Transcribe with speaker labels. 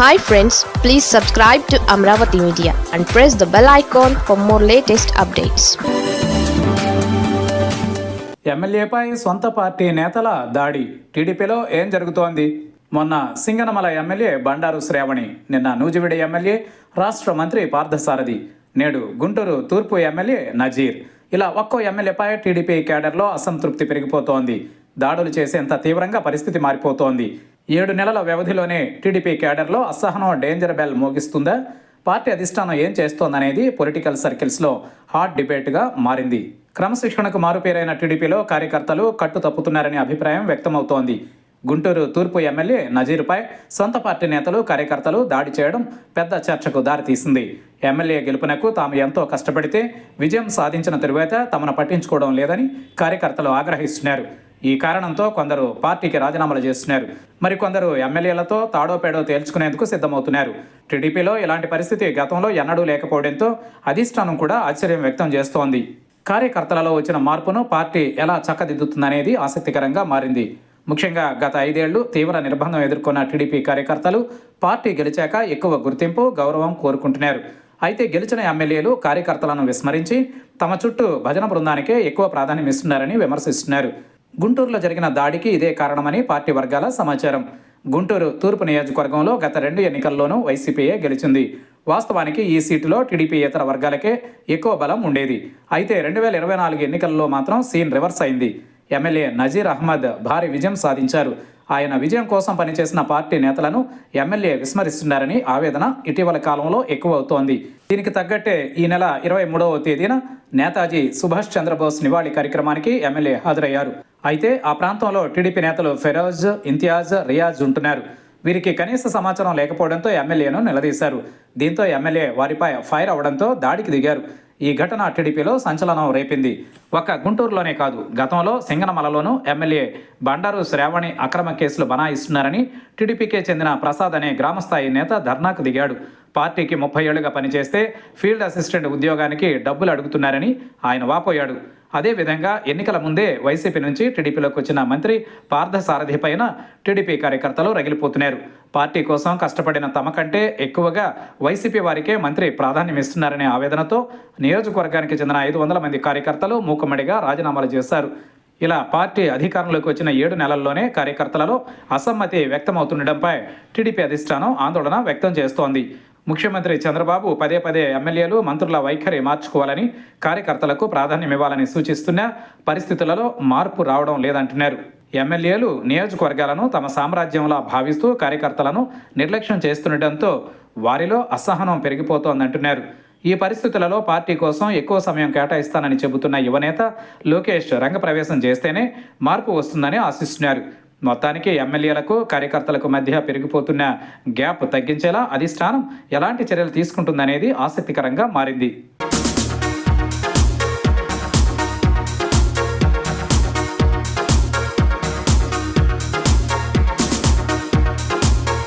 Speaker 1: Hi friends please subscribe to Amaravati media and press the bell icon for more latest updates
Speaker 2: ఎమ్మెల్యేపై సొంత party నేతల దాడి. టీడీపీలో ఏం జరుగుతోంది? మొన్న సింగనమల ఎమ్మెల్యే బండారు శ్రావణి నిన్న నూజివీడి ఎమ్మెల్యే రాష్ట్ర మంత్రి పార్థసారథి నేడు గుంటూరు తూర్పు ఎమ్మెల్యే నజీర్. ఇలా ఒక్కో ఎమ్మెల్యేపై టీడీపీ కేడర్లో అసంతృప్తి పెరిగిపోతోంది. దాడులు చేసేంత తీవ్రంగా పరిస్థితి మారిపోతోంది. ఏడు నెలల వ్యవధిలోనే టీడీపీ కేడర్లో అసహనం డేంజర్ బెల్ మోగిస్తుందా? పార్టీ అధిష్టానం ఏం చేస్తోందనేది పొలిటికల్ సర్కిల్స్లో హాట్ డిబేట్గా మారింది. క్రమశిక్షణకు మారుపేరైన టీడీపీలో కార్యకర్తలు కట్టు తప్పుతున్నారనే అభిప్రాయం వ్యక్తమవుతోంది. గుంటూరు తూర్పు ఎమ్మెల్యే నజీర్పై సొంత పార్టీ నేతలు కార్యకర్తలు దాడి చేయడం పెద్ద చర్చకు దారితీసింది. ఎమ్మెల్యే గెలుపునకు తాము ఎంతో కష్టపడితే విజయం సాధించిన తరువాత తమను పట్టించుకోవడం లేదని కార్యకర్తలు ఆగ్రహిస్తున్నారు. ఈ కారణంతో కొందరు పార్టీకి రాజీనామాలు చేస్తున్నారు. మరికొందరు ఎమ్మెల్యేలతో తాడోపేడో తేల్చుకునేందుకు సిద్ధమవుతున్నారు. టీడీపీలో ఇలాంటి పరిస్థితి గతంలో ఎన్నడూ లేకపోవడంతో అధిష్టానం కూడా ఆశ్చర్యం వ్యక్తం చేస్తోంది. కార్యకర్తలలో వచ్చిన మార్పును పార్టీ ఎలా చక్కదిద్దుతుందనేది ఆసక్తికరంగా మారింది. ముఖ్యంగా గత ఐదేళ్ళు తీవ్ర నిర్బంధం ఎదుర్కొన్న టీడీపీ కార్యకర్తలు పార్టీ గెలిచాక ఎక్కువ గుర్తింపు గౌరవం కోరుకుంటున్నారు. అయితే గెలిచిన ఎమ్మెల్యేలు కార్యకర్తలను విస్మరించి తమ చుట్టూ భజన బృందానికే ఎక్కువ ప్రాధాన్యం ఇస్తున్నారని విమర్శిస్తున్నారు. గుంటూరులో జరిగిన దాడికి ఇదే కారణమని పార్టీ వర్గాల సమాచారం. గుంటూరు తూర్పు నియోజకవర్గంలో గత రెండు ఎన్నికల్లోనూ వైసీపీయే గెలిచింది. వాస్తవానికి ఈ సీటులో టీడీపీ ఇతర వర్గాలకే ఎక్కువ బలం ఉండేది. అయితే రెండు వేల ఇరవై నాలుగు ఎన్నికల్లో మాత్రం సీన్ రివర్స్ అయింది. ఎమ్మెల్యే నజీర్ అహ్మద్ భారీ విజయం సాధించారు. ఆయన విజయం కోసం పనిచేసిన పార్టీ నేతలను ఎమ్మెల్యే విస్మరిస్తున్నారని ఆవేదన ఇటీవల కాలంలో ఎక్కువ అవుతోంది. దీనికి తగ్గట్టే ఈ నెల ఇరవై మూడవ తేదీన నేతాజీ సుభాష్ చంద్రబోస్ నివాళి కార్యక్రమానికి ఎమ్మెల్యే హాజరయ్యారు. అయితే ఆ ప్రాంతంలో టీడీపీ నేతలు ఫెరోజ్ ఇంతియాజ్ రియాజ్ ఉంటున్నారు. వీరికి కనీస సమాచారం లేకపోవడంతో ఎమ్మెల్యేను నిలదీశారు. దీంతో ఎమ్మెల్యే వారిపై ఫైర్ అవడంతో దాడికి దిగారు. ఈ ఘటన టీడీపీలో సంచలనం రేపింది. ఒక్క గుంటూరులోనే కాదు గతంలో సింగనమలలోనూ ఎమ్మెల్యే బండారు శ్రావణి అక్రమ కేసులు బనాయిస్తున్నారని టీడీపీకే చెందిన ప్రసాద్ అనే గ్రామస్థాయి నేత ధర్నాకు దిగాడు. పార్టీకి ముప్పై ఏళ్ళుగా పనిచేస్తే ఫీల్డ్ అసిస్టెంట్ ఉద్యోగానికి డబ్బులు అడుగుతున్నారని ఆయన వాపోయాడు. అదేవిధంగా ఎన్నికల ముందే వైసీపీ నుంచి టీడీపీలోకి వచ్చిన మంత్రి పార్థసారథి పైన టీడీపీ కార్యకర్తలు రగిలిపోతున్నారు. పార్టీ కోసం కష్టపడిన తమ కంటే ఎక్కువగా వైసీపీ వారికే మంత్రి ప్రాధాన్యం ఇస్తున్నారనే ఆవేదనతో నియోజకవర్గానికి చెందిన ఐదు వందల మంది కార్యకర్తలు మూకుమ్మడిగా రాజీనామాలు చేశారు. ఇలా పార్టీ అధికారంలోకి వచ్చిన ఏడు నెలల్లోనే కార్యకర్తలలో అసమ్మతి వ్యక్తమవుతుండటంపై టీడీపీ అధిష్టానం ఆందోళన వ్యక్తం చేస్తోంది. ముఖ్యమంత్రి చంద్రబాబు పదే పదే ఎమ్మెల్యేలు మంత్రుల వైఖరి మార్చుకోవాలని కార్యకర్తలకు ప్రాధాన్యం ఇవ్వాలని సూచిస్తున్న పరిస్థితులలో మార్పు రావడం లేదంటున్నారు. ఎమ్మెల్యేలు నియోజకవర్గాలను తమ సామ్రాజ్యంలా భావిస్తూ కార్యకర్తలను నిర్లక్ష్యం చేస్తుండటంతో వారిలో అసహనం పెరిగిపోతోందంటున్నారు. ఈ పరిస్థితులలో పార్టీ కోసం ఎక్కువ సమయం కేటాయిస్తానని చెబుతున్న యువనేత లోకేష్ రంగప్రవేశం చేస్తేనే మార్పు వస్తుందని ఆశిస్తున్నారు. మొత్తానికి ఎమ్మెల్యేలకు కార్యకర్తలకు మధ్య పెరిగిపోతున్న గ్యాప్ తగ్గించేలా అధిష్టానం ఎలాంటి చర్యలు తీసుకుంటుందనేది ఆసక్తికరంగా మారింది.